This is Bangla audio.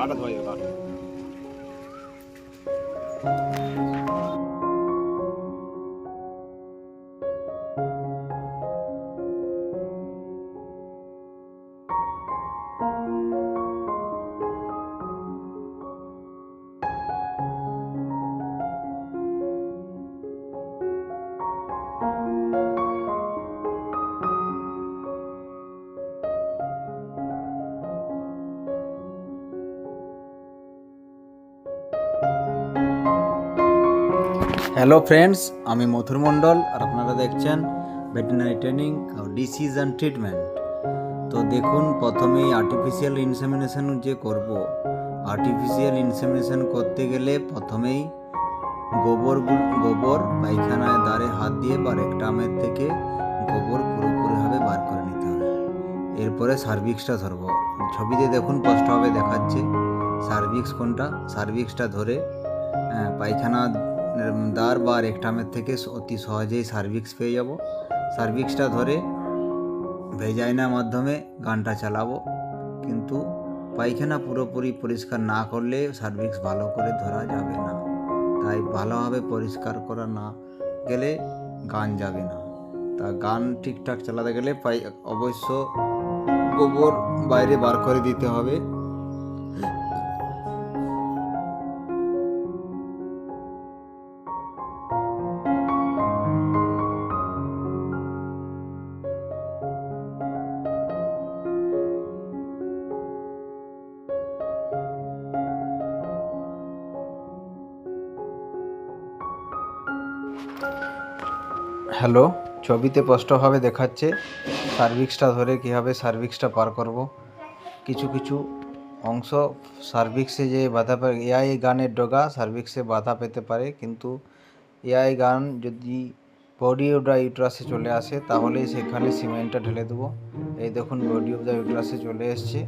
ガラドワイルが。thank you হ্যালো ফ্রেন্ডস আমি মথুর মণ্ডল আর আপনারা দেখছেন veterinary training disease and treatment তো দেখুন, প্রথমেই আর্টিফিশিয়াল ইনসেমিনেশন যে করব আর্টিফিশিয়াল ইনসেমিনেশন করতে গেলে প্রথমেই গোবর গোবর পায়খানায় দ্বারে হাত দিয়ে বা রেকটামের থেকে গোবর পুরোপুরিভাবে বার করে নিতে হবে। এরপরে সার্ভিক্সটা ধরবো। ছবিতে দেখুন, স্পষ্টভাবে দেখাচ্ছে। সার্ভিক্স কোনটা? সার্ভিক্সটা ধরে পায়খানা দ্বার বা রেকটামের থেকে অতি সহজেই সার্ভিক্স পেয়ে যাব। সার্ভিক্সটা ধরে ভেজাইনার মাধ্যমে গানটা চালাবো। কিন্তু পায়খানা পুরোপুরি পরিষ্কার না করলে সার্ভিক্স ভালো করে ধরা যাবে না। তাই ভালোভাবে পরিষ্কার করা না গেলে গান যাবে না। তা গান ঠিকঠাক চালাতে গেলে পাই অবশ্য গোবর বাইরে বার করে দিতে হবে। হ্যালো, ছবিতে স্পষ্টভাবে দেখাচ্ছে সার্ভিক্সটা ধরে কীভাবে সার্ভিক্সটা পার করব। কিছু কিছু অংশ সার্ভিক্সে যে বাধা পায় এআই গানের ডগা সার্ভিক্সে বাধা পেতে পারে, কিন্তু এআই গান যদি বডি অফ দ্য ইউট্রাসে চলে আসে, তাহলে সেখানে সিমেন্টটা ঢেলে দেবো। এই দেখুন, বডি অফ দ্য ইউট্রাসে চলে এসছে।